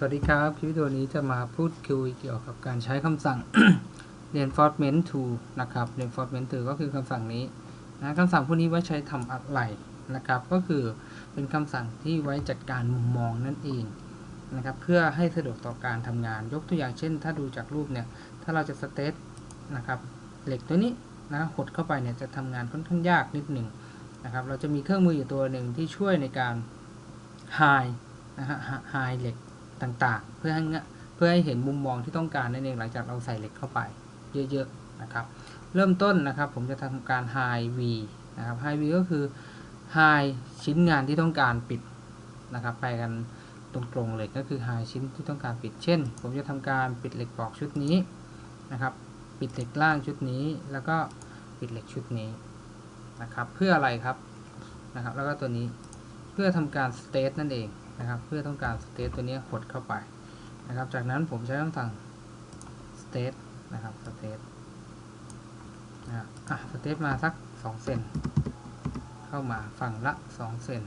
สวัสดีครับคลิปวิดีโอนี้จะมาพูดคุยเกี่ยวกับการใช้คำสั่ง reinforcement to นะครับ reinforcement to ก็คือคำสั่งนี้นะคำสั่งพวกนี้ไว้ใช้ทำอะไรนะครับ ก็คือเป็นคำสั่งที่ไว้จัดการมุมมองนั่นเองนะครับ เพื่อให้สะดวกต่อการทำงาน ยกตัวอย่างเช่น ถ้าดูจากรูปเนี่ย ถ้าเราจะสเตตนะครับเหล็กตัวนี้นะหดเข้าไปเนี่ยจะทำงานค่อนข้างยากนิดหนึ่งนะครับ เราจะมีเครื่องมืออยู่ตัวหนึ่งที่ช่วยในการ high นะฮะ high เหล็ก ต่างๆ เพื่อให้เพื่อให้เห็นมุมมองที่ต้องการนั่นเองหลังจากเราใส่เหล็กเข้าไปเยอะๆนะครับ เริ่มต้นนะครับผมจะทำการ high v นะครับ high v ก็คือ high ชิ้นงานที่ต้องการปิดนะครับ ไปกันตรงๆเลยก็คือ high ชิ้นที่ต้องการปิดเช่น ผมจะทำการปิดเหล็กปอกชุดนี้นะครับ ปิดเหล็กล่างชุดนี้ แล้วก็ปิดเหล็กชุดนี้นะครับ เพื่ออะไรครับนะครับ แล้วก็ตัวนี้เพื่อทำการ state นั่นเอง นะครับ เพื่อต้องการ state ตัวนี้หดเข้าไปนะครับ จากนั้นผมใช้คำสั่ง state นะครับ state นะอะ state มาสัก 2 เซนเข้ามาฝั่งละ 2 เซน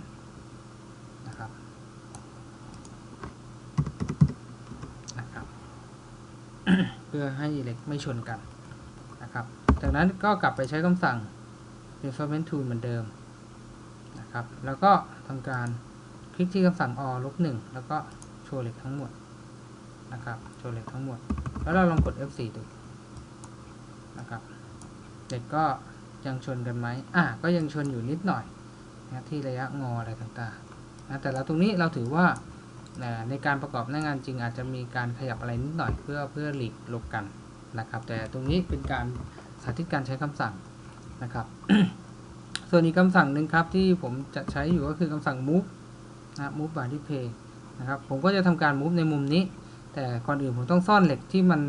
นะครับนะครับ เพื่อให้เหล็กไม่ชนกันนะครับ จากนั้นก็กลับไปใช้คำสั่ง reinforcement tool เหมือนเดิมนะครับ แล้วก็ทำการ คลิกที่คำสั่ง o ลบหนึ่งแล้วก็โชว์เหล็กทั้งหมดนะครับ โชว์เหล็กทั้งหมด แล้วเราลองกด F4 ดูนะครับเหล็กก็ยังชนกันไหมอะก็ยังชนอยู่นิดหน่อยนะที่ระยะงออะไรต่างๆนะแต่เราตรงนี้เราถือว่าในการประกอบหน้างานจริงอาจจะมีการขยับอะไรนิดหน่อยเพื่อเพื่อหลีกหลบกันนะครับ แต่ตรงนี้เป็นการสาธิตการใช้คำสั่งนะครับ ส่วนอีกคำสั่งหนึ่งครับที่ผมจะใช้อยู่ก็คือคำสั่ง move นะ move by display นะครับ ผมก็จะทำการ move ในมุมนี้ แต่ก่อนอื่นผมต้องซ่อนเหล็กที่มัน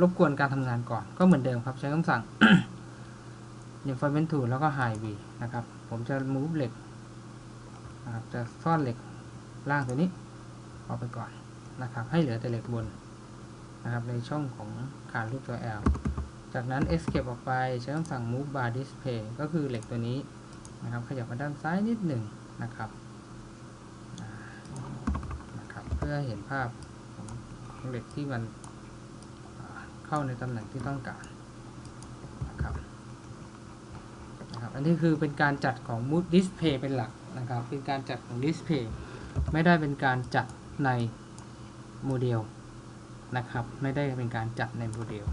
รบกวนการทำงานก่อน ก็เหมือนเดิมครับ ใช้คำสั่ง reinforcement tool แล้วก็ high v นะครับ ผมจะ move เหล็กนะครับจะซ่อนเหล็กล่างตัวนี้ออกไปก่อนนะครับ ให้เหลือแต่เหล็กบนนะครับ ในช่องของขานรูปตัว L จากนั้น escape ออกไปใช้คำสั่ง move bar display ก็คือเหล็กตัวนี้นะครับ ขยับมาด้านซ้ายนิดหนึ่ง นะครับนะครับเพื่อเห็นภาพของเหล็กที่มันเข้าในตำแหน่งที่ต้องการนะครับนะครับอันนี้คือเป็นการจัดของ move display เป็นหลักนะครับ เป็นการจัดของ display ไม่ได้เป็นการจัดในโมเดลนะครับไม่ได้เป็นการจัดในโมเดล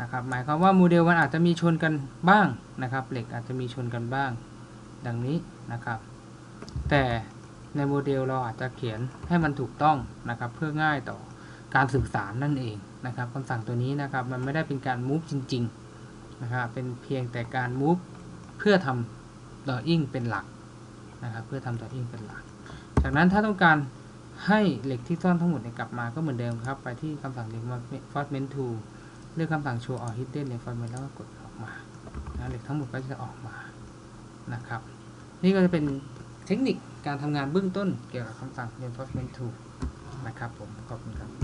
นะครับหมายความว่าโมเดลมันอาจจะมีชนกันบ้างนะครับเหล็กอาจจะมีชนกันบ้าง ดังนี้นะครับ แต่ในโมเดลเราอาจจะเขียนให้มันถูกต้องนะครับเพื่อง่ายต่อการสื่อสารนั่นเองนะครับคำสั่งตัวนี้นะครับมันไม่ได้เป็นการ move จริงๆนะครับเป็นเพียงแต่การ move เพื่อทำ drawing เป็นหลักนะครับเพื่อทำ drawing เป็นหลัก จากนั้นถ้าต้องการให้เหล็กที่ซ่อนทั้งหมดกลับมาก็เหมือนเดิมครับ ไปที่คำสั่ง reinforcement tool เลือกคำสั่ง show all hidden reinforcement แล้วก็กดออกมาเหล็กทั้งหมดก็จะออกมานะครับ นี่ก็จะเป็น เทคนิคการทำงานเบื้องต้นเกี่ยวกับคำสั่ง reinforcement tool นะครับผม ขอบคุณครับ